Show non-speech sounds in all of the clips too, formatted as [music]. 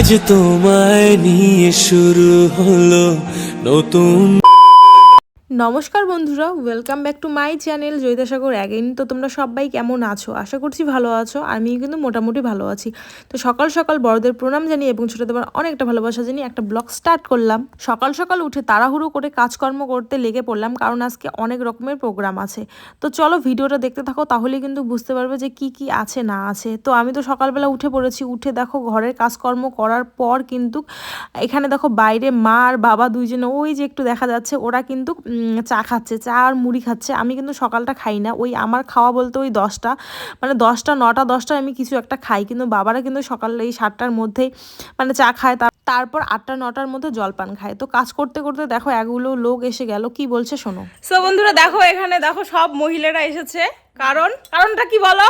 আজ তোমায় নিয়ে শুরু হলো নতুন নমস্কার বন্ধুরা welcome back to my channel Joyitasagar again তো তোমরা সবাই কেমন আছো? আশা করছি ভালো আছো আমি কিন্তু মোটামুটি ভালো আছি। তো সকাল সকাল বড়দের প্রণাম জানিয়ে এবং ছোটদের অনেকটা ভালোবাসা জানিয়ে একটা ব্লগ স্টার্ট করলাম। সকাল সকাল উঠে তাড়াহুড়ো করে কাজকর্ম করতে লেগে পড়লাম, কারণ আজকে অনেক রকমের প্রোগ্রাম আছে। তো চলো ভিডিওটা দেখতে থাকো, তাহলে কিন্তু বুঝতে পারবে যে কি কি আছে, না আছে। তো আমি তো সকালবেলা উঠে পড়েছি, উঠে দেখো ঘরের কাজকর্ম করার পর কিন্তু এখানে দেখো বাইরে মা আর বাবা দুইজনে, ওই যে একটু দেখা যাচ্ছে, ওরা কিন্তু চা খাচ্ছে, চা আর মুড়ি খাচ্ছে, আমি কিন্তু সকালটা খাই না। ওই আমার খাওয়া বলতে ওই দশটা মানে দশটা, নটা দশটা আমি কিছু একটা খাই, কিন্তু বাবারা কিন্তু সকাল এই সাতটার মধ্যেই মানে চা খায়, তার, তারপর আটটা, নটার মধ্যে জলপান খায়। তো কাজ করতে করতে দেখো এগুলো লোক এসে গেল, কি বলছে শোনো। সো বন্ধুরা দেখো এখানে, দেখো সব মহিলারা এসেছে। কারণ, কারণটা কি বলো?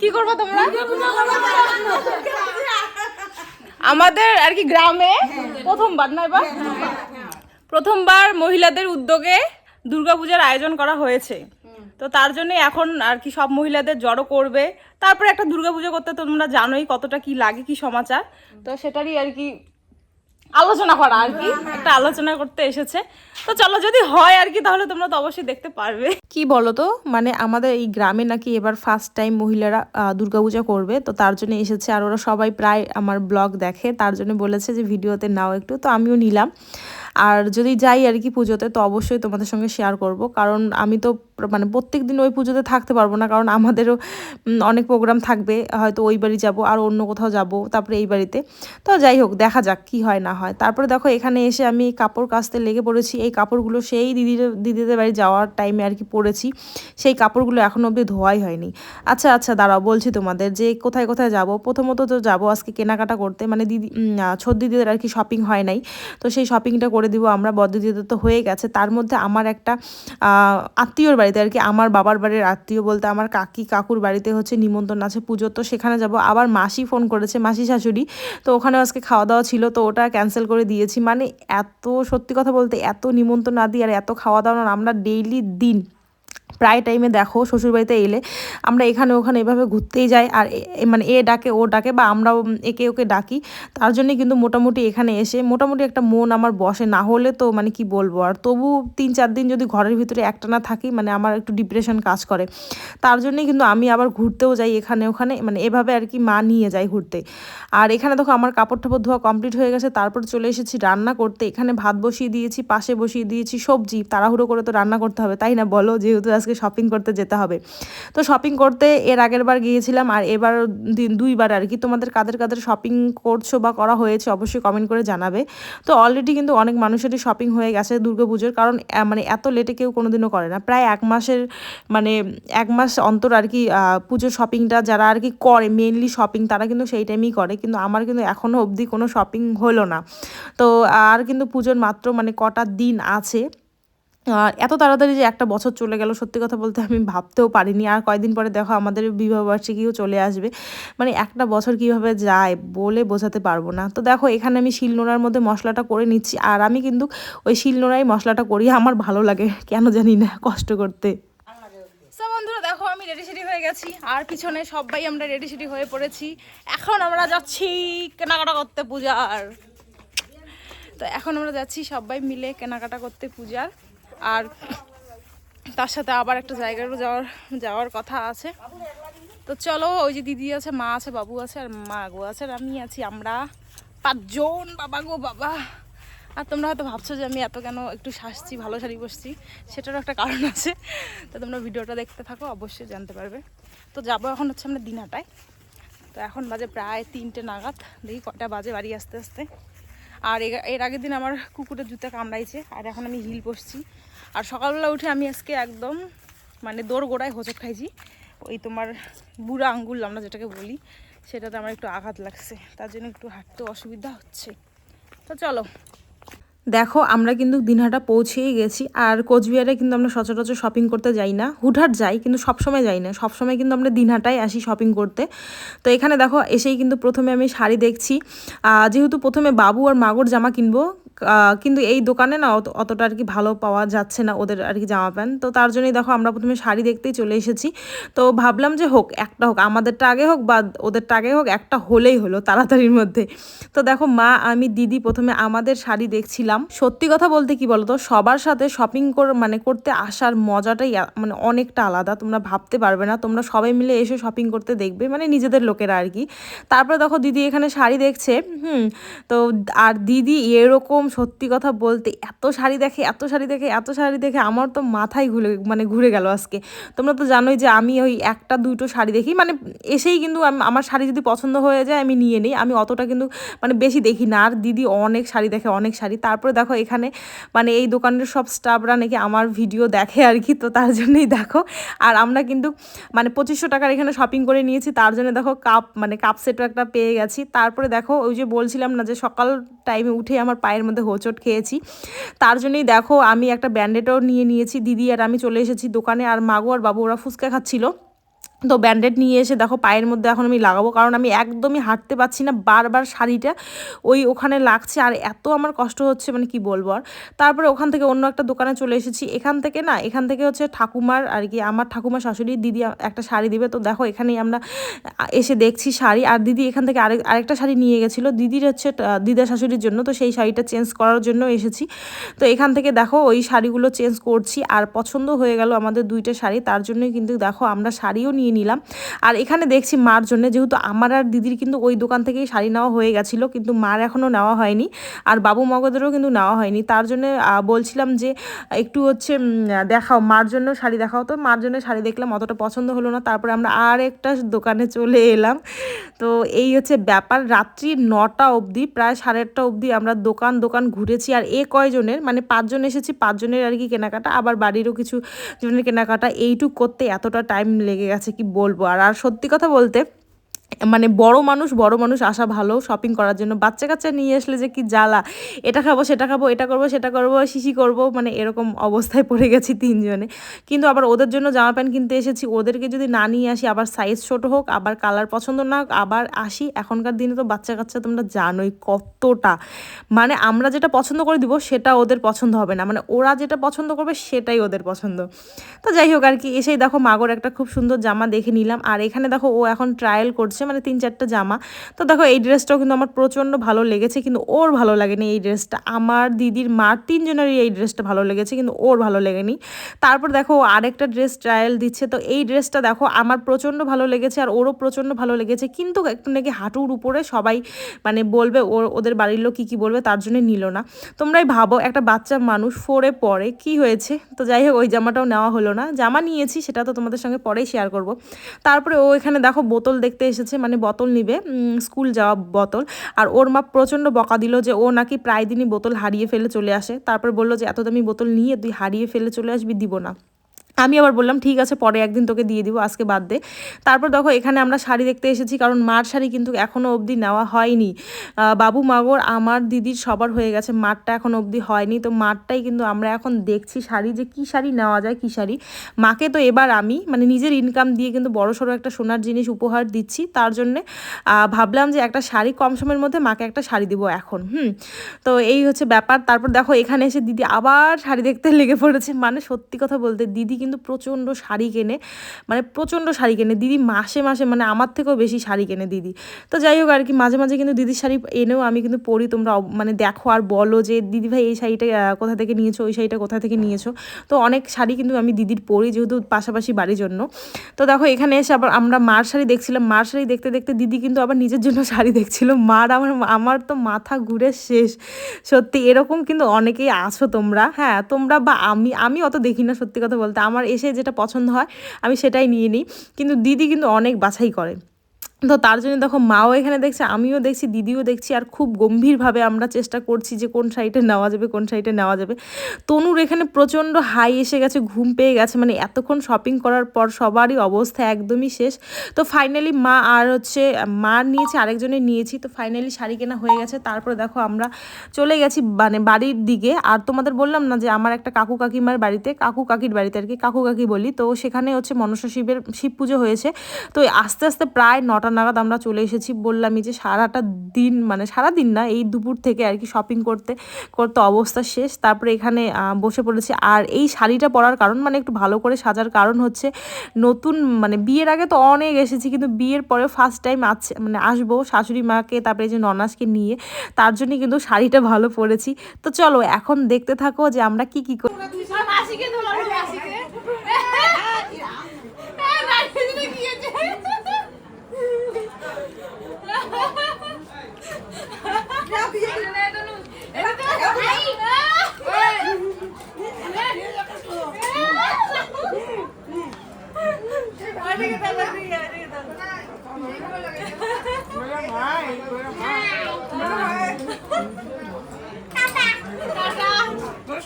কি করব তোমরা? আমাদের আর কি গ্রামে? প্রথমবার না এবার? প্রথমবার মহিলাদের উদ্যোগে দুর্গাপূজার আয়োজন করা হয়েছে। তো তার জন্য এখন আর কি সব মহিলাদের জড়ো করবে। তারপরে একটা দুর্গাপুজো করতে তোমরা জানোই কতটা কি লাগে কি সমাচার। তো সেটারই আর কি আলোচনা করা আর কি একটা আলোচনা করতে এসেছে। তো চলো যদি হয় আর কি তাহলে তোমরা তো অবশ্যই দেখতে পারবে। কি বলো তো মানে আমাদের এই গ্রামে নাকি এবার ফার্স্ট টাইম মহিলারা দুর্গাপূজা করবে। তো তার জন্য এসেছে আর ওরা সবাই প্রায় আমার ব্লগ দেখে। তার জন্য বলেছে যে ভিডিওতে নাও একটু। তো আমিও নিলাম। আর যদি যাই আর কি পুজোতে, তো অবশ্যই তোমাদের সঙ্গে শেয়ার করব। কারণ আমি তো মানে প্রত্যেক দিন ওই পুজোতে থাকতে পারব না, কারণ আমাদেরও অনেক প্রোগ্রাম থাকবে, হয়তো ওই বাড়ি যাব, আর অন্য কোথাও যাব, তারপরে এই বাড়িতে। তো যাই হোক, দেখা যাক কি হয় না হয়। তারপরে দেখো, এখানে এসে আমি কাপড় কাচতে লেগে পড়েছি। এই কাপড়গুলো সেই দিদির, দিদিদের বাড়ি যাওয়ার টাইমে আর কি পরেছি সেই কাপড়গুলো এখনও অবধি ধোয়াই হয়নি। আচ্ছা আচ্ছা দাঁড়াও, বলছি তোমাদের যে কোথায় কোথায় যাব? প্রথমত তো যাব আজকে কেনাকাটা করতে। মানে দিদি ছোট দিদিদের আর কি শপিং হয় নাই। তো সেই শপিংটা করে দিব আমরা। বড় দিদিদের তো হয়ে গেছে। তার মধ্যে আমার একটা আত্মীয়র বাড়িতে আর কি আমার বাবার বাড়ির আত্মীয় বলতে আমার কাকি কাকুর বাড়িতে হচ্ছে নিমন্ত্রণ আছে পুজো তো সেখানে যাব। আবার মাসি ফোন করেছে, মাসি শাশুড়ি, তো ওখানে আজকে খাওয়া দাওয়া ছিল, তো ওটা ক্যান্সেল করে দিয়েছি। মানে এত সত্যি কথা বলতে এত নিমন্ত্রণ দিই আর এত খাওয়া দাওয়া আমরা ডেইলি দিন প্রায় টাইমে দেখো শ্বশুরবাড়িতে এলে আমরা এখানে ওখানে এভাবে ঘুরতেই যাই আর মানে এ ডাকে, ও ডাকে বা আমরাও একে ওকে ডাকি। তার জন্য কিন্তু মোটামুটি এখানে এসে মোটামুটি একটা মন আমার বসে। না হলে তো মানে কি বলব? আর তবু তিন চার দিন যদি ঘরের ভিতরে একটা না থাকি মানে আমার একটু ডিপ্রেশন কাজ করে। তার জন্যই কিন্তু আমি আবার ঘুরতেও যাই এখানে ওখানে মানে এভাবে আর কি মা নিয়ে যায় ঘুরতে। আর এখানে দেখো আমার কাপড় টাপড় ধোয়া কমপ্লিট হয়ে গেছে, তারপর চলে এসেছি রান্না করতে। এখানে ভাত বসিয়ে দিয়েছি, পাশে বসিয়ে দিয়েছি সবজি। তাড়াহুড়ো করে তো রান্না করতে হবে, তাই না বলো? যেহেতু আজকে শপিং করতে যেতে হবে। তো শপিং করতে এর আগের বার গিয়েছিলাম আর এবার দুইবার আর কি তোমাদের কাদের কাদের শপিং করছ বা করা হয়েছে অবশ্যই কমেন্ট করে জানাবে। তো অলরেডি কিন্তু অনেক মানুষেরই শপিং হয়ে গেছে দুর্গাপুজোর কারণ মানে এত লেটে কেউ কোনোদিনও করে না। প্রায় এক মাসের মানে এক মাস অন্তর আর কি পুজোর শপিংটা যারা আর কি করে মেনলি শপিং তারা কিন্তু সেই টাইমেই করে। কিন্তু আমার কিন্তু এখনও অবধি কোনো শপিং হলো না। তো আর কিন্তু পুজোর মাত্র মানে কটা দিন আছে। এত তাড়াতাড়ি যে একটা বছর চলে গেল, সত্যি কথা বলতে আমি ভাবতেও পারিনি। আর কয়দিন পরে দেখো আমাদের বিবাহবার্ষিকীও চলে আসবে। মানে একটা বছর কীভাবে যায় বলে বোঝাতে পারব না। তো দেখো, এখানে আমি শিলনোড়ার মধ্যে মশলাটা করে নিচ্ছি। আর আমি কিন্তু ওই শিলনোড়াই মশলাটা করি, আমার ভালো লাগে। কেন জানি না, কষ্ট করতে। বন্ধুরা, দেখো, আমি রেডি সেডি হয়ে গেছি। আর পিছনে সবাই আমরা রেডি সেডি হয়ে পড়েছি। এখন আমরা যাচ্ছি কেনাকাটা করতে পূজার। তো এখন আমরা যাচ্ছি সবাই মিলে কেনাকাটা করতে পূজার। আর তার সাথে আবার একটা জায়গারও যাওয়ার যাওয়ার কথা আছে। তো চলো, ওই যে দিদি আছে, মা আছে, বাবু আছে, আর মা গো আছে, আর আমি আছি, আমরা পাঁচজন, বাবা গো, বাবা। আর তোমরা হয়তো ভাবছ যে আমি এত কেন একটু সাজছি, ভালো শাড়ি বসছি সেটারও একটা কারণ আছে। তো তোমরা ভিডিওটা দেখতে থাকো, অবশ্যই জানতে পারবে। তো যাব এখন হচ্ছে আমরা দিনাটায় তো এখন বাজে প্রায় তিনটে নাগাদ, দেখি কটা বাজে বাড়ি আসতে আসতে। আর এর আগের দিন আমার কুকুরের জুতা কামড়াইছে, আর এখন আমি হিল বসছি। আর সকালবেলা উঠে আমি আজকে একদম মানে দৌড় গোড়ায় হোঁচট খাইছি। ওই তোমার বুড়া আঙ্গুল, আমরা যেটাকে বলি, সেটাতে আমার একটু আঘাত লাগছে, তার জন্য একটু হাঁটতে অসুবিধা হচ্ছে। তো চলো দেখো, আমরা কিন্তু দিনহাটা পৌঁছেই গেছি। আর কোচবিহারে কিন্তু আমরা সচরাচর শপিং করতে যাই না। হুটহাট যাই, কিন্তু সবসময় যাই না। সবসময় কিন্তু আমরা দিনহাটায় আসি শপিং করতে। তো এখানে দেখো, এসেই কিন্তু প্রথমে আমি শাড়ি দেখছি। যেহেতু প্রথমে বাবু আর মাগর জামা কিনবো কিন্তু এই দোকানে না অত- অতটা আর কি ভালো পাওয়া যাচ্ছে না ওদের আর কি জামা প্যান্ট। তো তার জন্যই দেখো আমরা প্রথমে শাড়ি দেখতেই চলে এসেছি। তো ভাবলাম যে হোক, একটা হোক, আমাদেরটা আগে হোক বা ওদেরটা আগে হোক, একটা হলেই হলো তাড়াতাড়ির মধ্যে। তো দেখো মা, আমি, দিদি প্রথমে আমাদের শাড়ি দেখছিলাম। সত্যি কথা বলতে কি বলতো, সবার সাথে শপিং কর মানে করতে আসার মজাটাই মানে অনেকটা আলাদা। তোমরা ভাবতে পারবে না, তোমরা সবাই মিলে এসে শপিং করতে দেখবে মানে নিজেদের লোকেরা আর কি। তারপরে দেখো দিদি এখানে শাড়ি দেখছে, হুম, তো আর দিদি এরকম সত্যি কথা বলতে এত শাড়ি দেখে, এত শাড়ি দেখে, এত শাড়ি দেখে আমার তো মাথায় ঘুরে মানে ঘুরে গেল আজকে। তোমরা তো জানোই যে আমি ওই একটা, দুটো শাড়ি দেখি মানে এসেই কিন্তু আমার শাড়ি যদি পছন্দ হয়ে যায় আমি নিয়ে নিই। আমি অতটা কিন্তু মানে বেশি দেখি না। আর দিদি অনেক শাড়ি দেখে, অনেক শাড়ি। তারপরে দেখো এখানে মানে এই দোকানের সব স্টাফরা নাকি আমার ভিডিও দেখে আর কি, তো তার জন্যই দেখো। আর আমরা কিন্তু মানে পঁচিশশো টাকার এখানে শপিং করে নিয়েছি, তার জন্য দেখো কাপ মানে কাপ সেটও একটা পেয়ে গেছি। তারপরে দেখো ওই যে বলছিলাম না যে সকাল টাইমে উঠে আমার পায়ের হোঁচট খেয়েছি। তার জন্যই দেখো আমি একটা ব্যান্ডেডও নিয়ে নিয়েছি। দিদি আর আমি চলে এসেছি দোকানে। আর মাগো আর বাবু, ওরা ফুচকা খাচ্ছিল। তো ব্যান্ডেড নিয়ে এসে দেখো পায়ের মধ্যে এখন আমি লাগাবো, কারণ আমি একদমই হাঁটতে পারছি না বারবার শাড়িটা ওই ওখানে লাগছে। আর এত আমার কষ্ট হচ্ছে মানে কি বলব আর। তারপরে ওখান থেকে অন্য একটা দোকানে চলে এসেছি। এখান থেকে না, এখান থেকে হচ্ছে ঠাকুমার আর কি, আমার ঠাকুমার শাশুড়ি দিদি একটা শাড়ি দিবে। তো দেখো এখানেই আমরা এসে দেখছি শাড়ি। আর দিদি এখান থেকে আরেক আরেকটা শাড়ি নিয়ে গেছিল। দিদির হচ্ছে দিদা শাশুড়ির জন্য। তো সেই শাড়িটা চেঞ্জ করার জন্য এসেছি। তো এখান থেকে দেখো ওই শাড়িগুলো চেঞ্জ করছি। আর পছন্দ হয়ে গেল আমাদের দুইটা শাড়ি। তার জন্যই কিন্তু দেখো আমরা শাড়িও নিয়ে নিলাম। আর এখানে দেখছি মার জন্য, যেহেতু আমার আর দিদির কিন্তু ওই দোকান থেকেই শাড়ি নেওয়া হয়ে গেছিল, কিন্তু মার এখনও নেওয়া হয়নি। আর বাবু মগদেরও কিন্তু নেওয়া হয়নি। তার জন্য বলছিলাম যে, একটু হচ্ছে দেখাও, মার জন্য শাড়ি দেখাও। তো মার জন্য শাড়ি দেখলাম, অতটা পছন্দ হলো না। তারপরে আমরা আর একটা দোকানে চলে এলাম। তো এই হচ্ছে ব্যাপার। রাত্রি নটা অবধি, প্রায় সাড়ে আটটা অবধি আমরা দোকান দোকান ঘুরেছি। আর এ কয়জনের মানে পাঁচজন এসেছি, পাঁচজনের আর কি কেনাকাটা। আবার বাড়িরও কিছু জনের কেনাকাটা। এইটুক করতে এতটা টাইম লেগে গেছে, কি বলব? আর আর সত্যি কথা বলতে মানে বড় মানুষ বড় মানুষ আসা ভালো শপিং করার জন্য। বাচ্চা কাচ্চা নিয়ে আসলে যে কি জ্বালা, এটা খাব, সেটা খাব, এটা করব, সেটা করব, শিশি করব মানে এরকম অবস্থায় পড়ে গেছি তিনজনে। কিন্তু আবার ওদের জন্য জামা প্যান্ট কিনতে এসেছি, ওদেরকে যদি না নিয়ে আসি, আবার সাইজ ছোট হোক, আবার কালার পছন্দ না হোক, আবার আসি, এখনকার দিনে তো বাচ্চা কাচ্চা তোমরা জানোই কতটা। মানে আমরা যেটা পছন্দ করে দিব, সেটা ওদের পছন্দ হবে না। মানে ওরা যেটা পছন্দ করবে, সেটাই ওদের পছন্দ। তো যাই হোক আর কি, এসেই দেখো মাগর একটা খুব সুন্দর জামা দেখে নিলাম। আর এখানে দেখো ও এখন ট্রায়াল করছে। মানে তিন চারটা জামা। তো দেখো, এই ড্রেসটাও কিন্তু আমার প্রচণ্ড ভালো লেগেছে, কিন্তু ওর ভালো লাগেনি এই ড্রেসটা। আমার দিদির মার তিনজনেরই এই ড্রেসটা ভালো লেগেছে, কিন্তু ওর ভালো লেগেনি। তারপর দেখো আরেকটা ড্রেস ট্রায়াল দিচ্ছে, তো এই ড্রেসটা দেখো, আমার প্রচণ্ড ভালো লেগেছে আর ওরও প্রচণ্ড ভালো লেগেছে, কিন্তু একটু নাকি হাঁটুর উপরে সবাই মানে বলবে ওর ওদের বাড়ির লোক কী কী বলবে, তার জন্য নিল না। তোমরাই ভাবো, একটা বাচ্চা মানুষ ফোরে পরে কি হয়েছে? তো যাই হোক, ওই জামাটাও নেওয়া হলো না। জামা নিয়েছি, সেটা তো তোমাদের সঙ্গে পরেই শেয়ার করব। তারপরে ও এখানে দেখো, বোতল দেখতে এসেছে। মানে বোতল নিবে স্কুল যাওয়া বোতল। আর ওর মা প্রচণ্ড বকা দিল যে ও নাকি প্রায় দিনই বোতল হারিয়ে ফেলে চলে আসে। তারপর বলল যে, এত দামি বোতল নিয়ে তুই হারিয়ে ফেলে চলে আসবি, দিব না। আমি আবার বললাম, ঠিক আছে, পরে একদিন তোকে দিয়ে দিব, আজকে বাদ দে। তারপর দেখো, এখানে আমরা শাড়ি দেখতে এসেছি, কারণ মার শাড়ি কিন্তু এখনও অবধি নেওয়া হয়নি। বাবু মাগর, আমার দিদির সবার হয়ে গেছে, মারটা এখন অবধি হয়নি। তো মারটাই কিন্তু আমরা এখন দেখছি শাড়ি, যে কি শাড়ি নেওয়া যায়, কি শাড়ি। মাকে তো এবার আমি মানে নিজের ইনকাম দিয়ে কিন্তু বড় সড়ো একটা সোনার জিনিস উপহার দিচ্ছি। তার জন্যে ভাবলাম যে একটা শাড়ি কম সময়ের মধ্যে মাকে একটা শাড়ি দিব এখন, হুম। তো এই হচ্ছে ব্যাপার। তারপর দেখো, এখানে এসে দিদি আবার শাড়ি দেখতে লেগে পড়েছে। মানে সত্যি কথা বলতে, দিদি কিন্তু প্রচণ্ড শাড়ি কেনে মানে প্রচণ্ড শাড়ি কেনে। দিদি মাসে মাসে মানে আমার থেকেও বেশি শাড়ি কেনে দিদি। তো যাই হোক আর কি, মাঝে মাঝে কিন্তু দিদির শাড়ি এনেও আমি কিন্তু পরি, তোমরা মানে দেখো আর বলো যে, দিদি ভাই, এই শাড়িটা কোথা থেকে নিয়েছো? ওই শাড়িটা কোথা থেকে নিয়েছো? তো অনেক শাড়ি কিন্তু আমি দিদির পরি, যেহেতু পাশাপাশি বাড়ির জন্য। তো দেখো, এখানে এসে আবার আমরা মার শাড়ি দেখছিলাম। মার শাড়ি দেখতে দেখতে দিদি কিন্তু আবার নিজের জন্য শাড়ি দেখছিল। মার আমার আমার তো মাথা ঘুরে শেষ। সত্যি, এরকম কিন্তু অনেকেই আছো তোমরা। হ্যাঁ তোমরা বা আমি আমি অত দেখি না সত্যি কথা বলতে। আমার এসে যেটা পছন্দ হয়, আমি সেটাই নিয়ে নিই। কিন্তু দিদি কিন্তু অনেক বাছাই করে। তো তার জন্য দেখো মাও এখানে দেখছে, আমিও দেখছি, দিদিও দেখছি, আর খুব গম্ভীরভাবে আমরা চেষ্টা করছি যে কোন সাইডে নেওয়া যাবে, কোন সাইডে নেওয়া যাবে। তনুর এখানে প্রচণ্ড হাই এসে গেছে, ঘুম পেয়ে গেছে মানে এতক্ষণ শপিং করার পর সবারই অবস্থা একদমই শেষ। তো ফাইনালি মা আর হচ্ছে, মা নিয়েছে আরেকজনের নিয়েছি, তো ফাইনালি শাড়ি কেনা হয়ে গেছে। তারপরে দেখো আমরা চলে গেছি মানে বাড়ির দিকে। আর তোমাদের বললাম না যে আমার একটা কাকু কাকিমার বাড়িতে, কাকু কাকির বাড়িতে আর কি, কাকু কাকি বলি। তো সেখানে হচ্ছে মনসা শিবের শিব পুজো হয়েছে। তো আস্তে আস্তে প্রায় নটা নাগাদ আমরা চলে এসেছি। বললামই যে সারাটা দিন মানে সারা দিন না এই দুপুর থেকে আর কি শপিং করতে করতে অবস্থা শেষ। তারপরে এখানে বসে পড়েছি। আর এই শাড়িটা পরার কারণ মানে একটু ভালো করে সাজার কারণ হচ্ছে নতুন মানে বিয়ের আগে তো অনেক এসেছি কিন্তু বিয়ের পরে ফার্স্ট টাইম আছে মানে আসব শাশুড়ি মাকে তারপরে এই যে ননাসকে নিয়ে। তার জন্য কিন্তু শাড়িটা ভালো পরেছি। তো চলো এখন দেখতে থাকো যে আমরা কি কি করি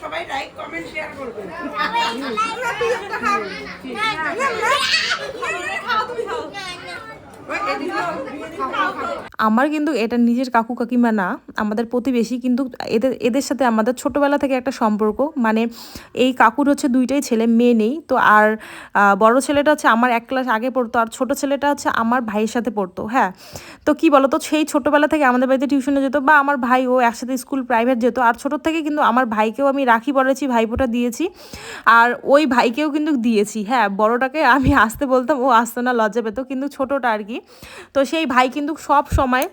সবাই লাইক কমেন্ট শেয়ার করবে আমার কিন্তু এটা নিজের কাকু কাকিমা না, আমাদের প্রতিবেশী কিন্তু এদের এদের সাথে আমাদের ছোটোবেলা থেকে একটা সম্পর্ক। মানে এই কাকুর হচ্ছে দুইটাই ছেলে, মেয়ে নেই। তো আর বড় ছেলেটা হচ্ছে আমার এক ক্লাস আগে পড়তো, আর ছোট ছেলেটা হচ্ছে আমার ভাইয়ের সাথে পড়তো হ্যাঁ। তো কি বলতো, সেই ছোটোবেলা থেকে আমাদের বাড়িতে টিউশনে যেত, বা আমার ভাই ও একসাথে স্কুল প্রাইভেট যেত, আর ছোটোর থেকে কিন্তু আমার ভাইকেও আমি রাখি পড়েছি ভাইফোঁটা দিয়েছি। আর ওই ভাইকেও কিন্তু দিয়েছি হ্যাঁ। বড়টাকে আমি আসতে বলতাম, ও আসতো না, লজ্জা পেতো। কিন্তু ছোটোটা আর কি তো সেই ভাই কিন্তু সব সময়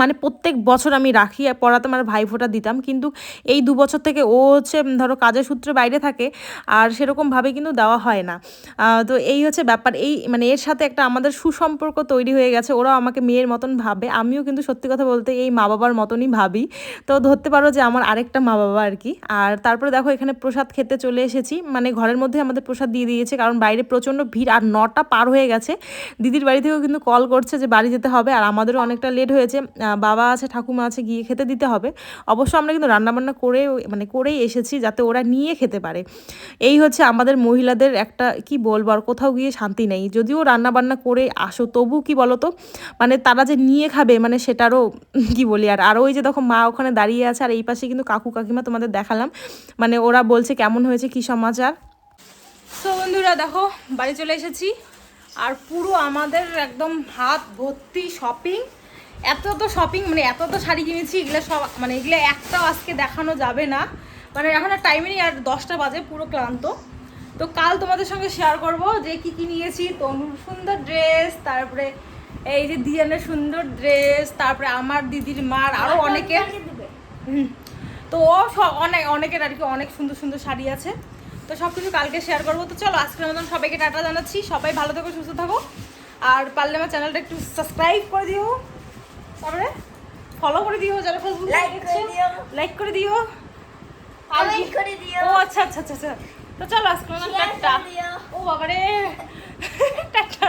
মানে প্রত্যেক বছর আমি রাখি পড়াতাম আর ভাইফোঁটা দিতাম। কিন্তু এই দু বছর থেকে ও হচ্ছে ধরো কাজের সূত্রে বাইরে থাকে আর সেরকমভাবে কিন্তু দেওয়া হয় না। তো এই হচ্ছে ব্যাপার। এই মানে এর সাথে একটা আমাদের সুসম্পর্ক তৈরি হয়ে গেছে। ওরাও আমাকে মেয়ের মতন ভাবে। আমিও কিন্তু সত্যি কথা বলতে এই মা বাবার মতনই ভাবি। তো ধরতে পারো যে আমার আরেকটা মা বাবা আর কি। আর তারপরে দেখো এখানে প্রসাদ খেতে চলে এসেছি। মানে ঘরের মধ্যে আমাদের প্রসাদ দিয়ে দিয়েছে। কারণ বাইরে প্রচণ্ড ভিড় আর নটা পার হয়ে গেছে। দিদির বাড়ি থেকেও কিন্তু কল করছে যে বাড়ি যেতে হবে। আর আমাদেরও অনেকটা লেট হয়েছে। বাবা আছে, ঠাকুমা আছে, গিয়ে খেতে দিতে হবে। অবশ্য আমরা কিন্তু রান্নাবান্না করে মানে করেই এসেছি যাতে ওরা নিয়ে খেতে পারে। এই হচ্ছে আমাদের মহিলাদের একটা, কি বলব, আর কোথাও গিয়ে শান্তি নেই। যদিও রান্নাবান্না করে আসো, তবু কি বলো তো মানে তারা যে নিয়ে খাবে মানে সেটারও, কি বলি, আর আর ওই যে দেখো মা ওখানে দাঁড়িয়ে আছে, আর এই পাশে কিন্তু কাকু কাকিমা তোমাদের দেখালাম। মানে ওরা বলছে কেমন হয়েছে, কি সমাচার। তো বন্ধুরা দেখো, বাড়ি চলে এসেছি। আর পুরো আমাদের একদম হাত ভর্তি শপিং এত তো শপিং মানে এত তো শাড়ি কিনেছি এগুলো সব মানে এগুলো একটাও আজকে দেখানো যাবে না। মানে এখন আর টাইমে নেই আর দশটা বাজে পুরো ক্লান্ত। তো কাল তোমাদের সঙ্গে শেয়ার করব যে কি কি নিয়েছি তনুর সুন্দর ড্রেস তারপরে এই যে দিয়ানের সুন্দর ড্রেস তারপরে আমার দিদির মার আরও অনেকের। হুম। তো ও সব অনেক অনেকের আর কি অনেক সুন্দর সুন্দর শাড়ি আছে। তো সব কিছু কালকে শেয়ার করব। তো চলো আজকের মতন সবাইকে টাটা জানাচ্ছি। সবাই ভালো থাকো সুস্থ থাকো। আর পারলে আমার চ্যানেলটা একটু সাবস্ক্রাইব করে দিও। তারপরে ফলো করে দিও যারা ফেসবুক লাইক করে দিও। লাইক করে দিও Comment করে দিও। ও আচ্ছা আচ্ছা আচ্ছা আচ্ছা তো চলো আজকে টাটা। ও বাবারে [laughs] টাটা